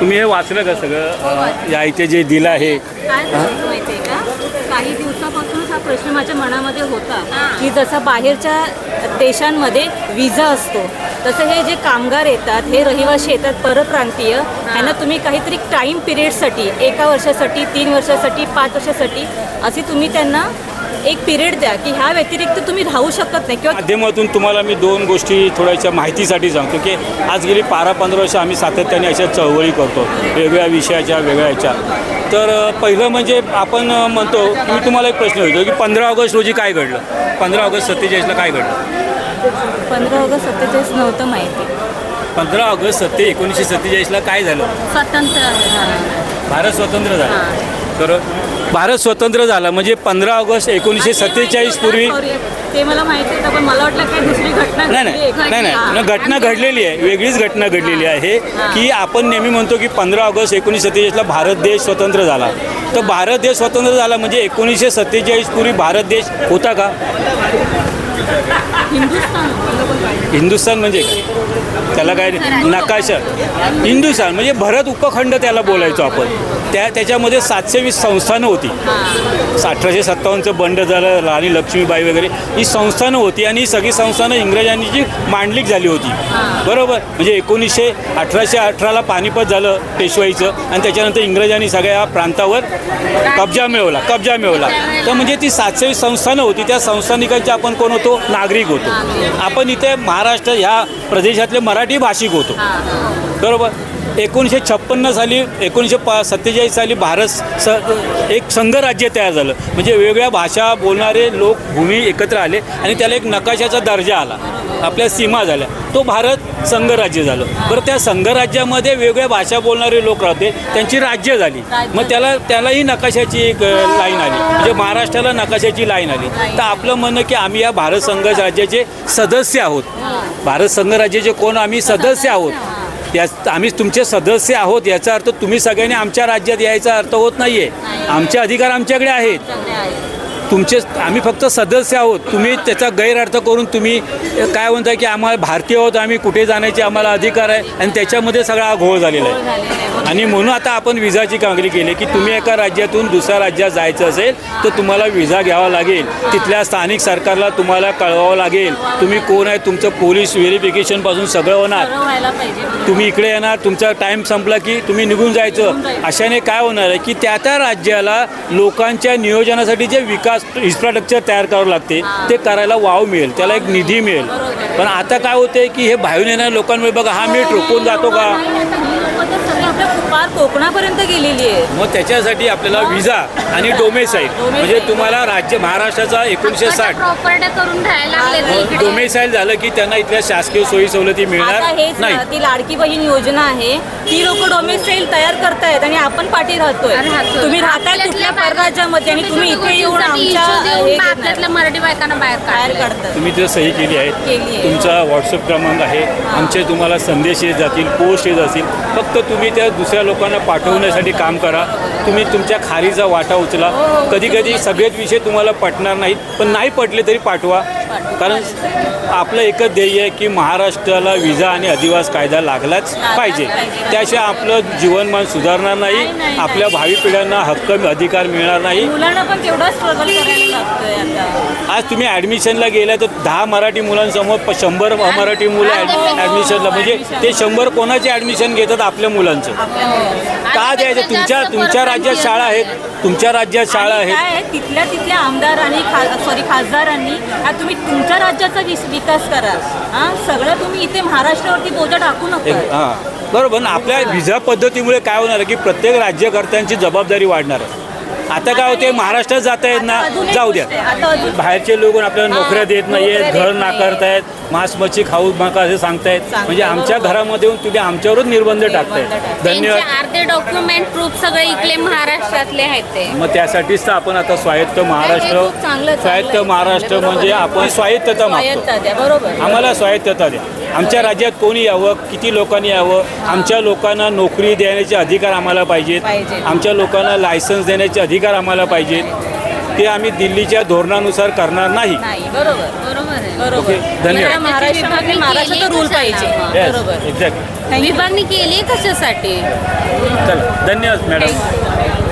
तुम्ही हे वाचलं का सगळं? अ, या इथे जे दिलं आहे. काय झालं माहितीये का? काही दिवसापासूनच हा प्रश्न माझ्या मनामध्ये होता की जसं बाहेरच्या देशांमध्ये विजा असतो तसं हे जे कामगार येतात हे रहिवाशी येतात परप्रांतीय ह्यांना तुम्ही काहीतरी टाईम पिरियडसाठी एका वर्षासाठी तीन वर्षासाठी पाच वर्षासाठी असे तुम्ही त्यांना एक पिरियड द्या की ह्या व्यतिरिक्त तुम्ही राहू शकत नाही किंवा माध्यमातून तुम्हाला मी दोन गोष्टी थोड्याशा माहितीसाठी सांगतो की आज गेली बारा पंधरा वर्ष आम्ही सातत्याने अशा चळवळी करतो वेगळ्या विषयाच्या वेगळ्या ह्याच्या. तर पहिलं म्हणजे आपण म्हणतो की मी तुम्हाला एक प्रश्न विचारतो की पंधरा ऑगस्ट रोजी काय घडलं? पंधरा ऑगस्ट सत्तेचाळीसला काय घडलं? पंधरा ऑगस्ट सत्तेचाळीस नव्हतं माहिती. पंधरा ऑगस्ट सत्ते एकोणीसशे सत्तेचाळीसला काय झालं? स्वतंत्र भारत स्वतंत्र झाला. तर भारत स्वतंत्र झाला. म्हणजे पंधरा ऑगस्ट एकोणीसशे सत्तेचाळीस पूर्वी ते मला माहिती होतं पण मला वाटलं काय दुसरी घटना नाही नाही. नाही. नाही. घटना घडलेली आहे. वेगळीच घटना घडलेली आहे. की आपण नेहमी म्हणतो की पंधरा ऑगस्ट एकोणीसशे सत्तेचाळीसला भारत देश स्वतंत्र झाला. तर भारत देश स्वतंत्र झाला म्हणजे एकोणीसशे सत्तेचाळीस पूर्वी भारत देश होता का? हिंदुस्थान. म्हणजे काय? त्याला काय नकाशा. हिंदुस्थान म्हणजे भरत उपखंड त्याला बोलायचो आपण. त्या त्याच्यामध्ये सातशे वीस संस्थानं होती. अठराशे सत्तावन्नचं बंड झालं राणी लक्ष्मीबाई वगैरे. ही संस्थानं होती आणि ही सगळी संस्थानं इंग्रजांनी जी मांडलिक झाली होती. बरोबर? म्हणजे एकोणीसशे अठराशे अठराला पानिपत झालं पेशवाईचं आणि त्याच्यानंतर इंग्रजांनी सगळ्या प्रांतावर कब्जा मिळवला कब्जा मिळवला. तर म्हणजे ती सातशेवी संस्थानं होती त्या संस्थानिकांचे आपण कोण होतो? नागरिक होतो. आपण इथे महाराष्ट्र ह्या प्रदेशातले मराठी भाषिक होतो. बरोबर? एकोणीसशे छप्पन्न साली एकोणीसशे प सत्तेचाळीस साली भारत स एक संघराज्य तयार झालं. म्हणजे वेगवेगळ्या भाषा बोलणारे लोक भूमी एकत्र आले आणि त्याला एक नकाशाचा दर्जा आला. आपल्या सीमा झाल्या. तो भारत संघराज्य झालं. बरं त्या संघराज्यामध्ये वेगवेगळ्या भाषा बोलणारे लोक राहते. त्यांची राज्य झाली. मग त्याला त्यालाही नकाशाची एक लाईन आली. म्हणजे महाराष्ट्राला नकाशाची लाईन आली. तर आपलं म्हणणं की आम्ही या भारत संघ राज्याचे सदस्य आहोत. भारत संघ राज्याचे कोण? आम्ही सदस्य आहोत. या आम्ही तुमचे सदस्य आहोत याचा अर्थ तुम्ही सगळ्यांनी आमच्या राज्यात यायचा अर्थ होत नाही आहे आमचे अधिकार आमच्याकडे आहेत. तुमचे आम्ही फक्त सदस्य आहोत. तुम्ही त्याचा गैरअर्थ करून तुम्ही काय म्हणता की आम्हाला भारतीय आहोत आम्ही कुठे जाण्याचे आम्हाला अधिकार आहे आणि त्याच्यामध्ये सगळा हा घोळ झालेला आहे. आणि म्हणून आता आपण विजाची कामगिरी केली की तुम्ही एका राज्यातून दुसऱ्या राज्यात जायचं असेल तर तुम्हाला विजा घ्यावा लागेल. तिथल्या स्थानिक सरकारला तुम्हाला कळवावं लागेल. तुम्ही कोण आहे? तुमचं पोलीस व्हेरिफिकेशनपासून सगळं होणार. तुम्ही इकडे येणार तुमचा टाईम संपला की तुम्ही निघून जायचं. अशाने काय होणार आहे की त्या त्या राज्याला लोकांच्या नियोजनासाठी जे विकास इन्फ्रास्ट्रक्चर तयार करावं लागते. ते करायला वाव मिळेल त्याला एक निधी मिळेल. पण आता काय होते की हे बाहेरून येणाऱ्या लोकांमुळे बघा हा मी रोखून जातो का? पार कोकणापर्यंत गेलेली आहे. मग त्याच्यासाठी आपल्याला विजा आणि डोमेसाईल म्हणजे तुम्हाला राज्य महाराष्ट्राचा एकोणीसशे साठ. प्रॉपर्ट्या करून राहायला लागले इकडे? डोमेसाईल झालं की त्यांना इथल्या शासकीय सोयी सवलती आता मिळणार हेच नाही. ती लाडकी बहीण योजना आहे. ती लोक डोमेस्टाईल तयार करतायत आणि आपण पाठी राहतोय. राहतोय. तुम्ही राहताय आपल्यातल्या कुठल्या बायका- परराज्यामध्ये आणि तुम्ही इथे येऊन आमच्या issue देऊन हे घेत आपल्यातल्या नाही. मराठी बायकांना बाहेर बाहेर काढतात तुम्ही जर सही केली आहे. केली आहे. तुमचा व्हॉट्सअप क्रमांक आहे. आमचे तुम्हाला संदेश येत जातील पोस्ट येत जातील. फक्त तुम्ही त्या दुसऱ्या लोकांना पाठवण्यासाठी काम करा. तुम्ही तुमच्या खारीचा वाटा उचला. कधी कधी सगळेच विषय तुम्हाला पटणार नाहीत पण नाही पटले तरी पाठवा. कारण आपलं एकच ध्येय आहे की महाराष्ट्राला विजा आणि अधिवास कायदा लागलाच पाहिजे. त्याशिवाय आपलं जीवनमान सुधारणार नाही आपल्या भावी पिढ्यांना हक्क अधिकार मिळणार नाही. आज तुम्ही ॲडमिशनला गेला तर दहा मराठी मुलांसमोर प- शंभर अमराठी मुलं ॲड ॲडमिशनला म्हणजे ते शंभर कोणाचे ॲडमिशन घेतात? आपल्या मुलांचं. का द्यायचं? तुमच्या तुमच्या राज्यात शाळा आहेत? तुमच्या राज्यात शाळा आणि आहेत? काय आहे, तिथल्या तिथल्या आमदारांनी सॉरी खासदारांनी हा तुम्ही तुमच्या राज्याचा विस- विकास करा. हा? सगळं तुम्ही इथे महाराष्ट्रावरती बोजा टाकू एक नका हां. बरोबर ना आपल्या व्हिजा पद्धतीमुळे काय होणार आहे की प्रत्येक राज्यकर्त्यांची जबाबदारी वाढणार आहे. आता काय होते महाराष्ट्रात जाता येत ना जाऊ द्या बाहेरचे लोक आपल्याला नोकऱ्या देत नाहीयेत घर. नाकारतायत मांस मच्छी खाऊ नका असे सांगतायत म्हणजे आमच्या. घरामध्ये येऊन तुम्ही आमच्यावरच निर्बंध टाकताय टाकतायत. धन्यवाद अर्धे डॉक्युमेंट प्रूफ सगळे इकडे महाराष्ट्रातले आहेत ते मग त्यासाठीच तर आपण आता स्वायत्त महाराष्ट्र खूप चांगलं- स्वायत्त चांगलं आहे. महाराष्ट्र. म्हणजे आपण स्वायत्तता मागतो द्या बरोबर आम्हाला स्वायत्तता द्या आमच्या राज्यात कोणी यावं किती लोकांनी यावं आमच्या लोकांना नोकरी देण्याचे अधिकार आम्हाला पाहिजेत. आमच्या लोकांना लायसन्स देण्याचे अधिकार आम्हाला पाहिजेत. ते आम्ही दिल्लीच्या धोरणानुसार करणार नाही. नाही बरोबर बरोबर आहे. बरोबर. ओके, धन्यवाद. आपल्या महाराष्ट्रामध्ये महाराष्ट्राचा रूल पाहिजे. बरोबर. Exact Thank you. विभागणी केली कशासाठी? चला धन्यवाद मॅडम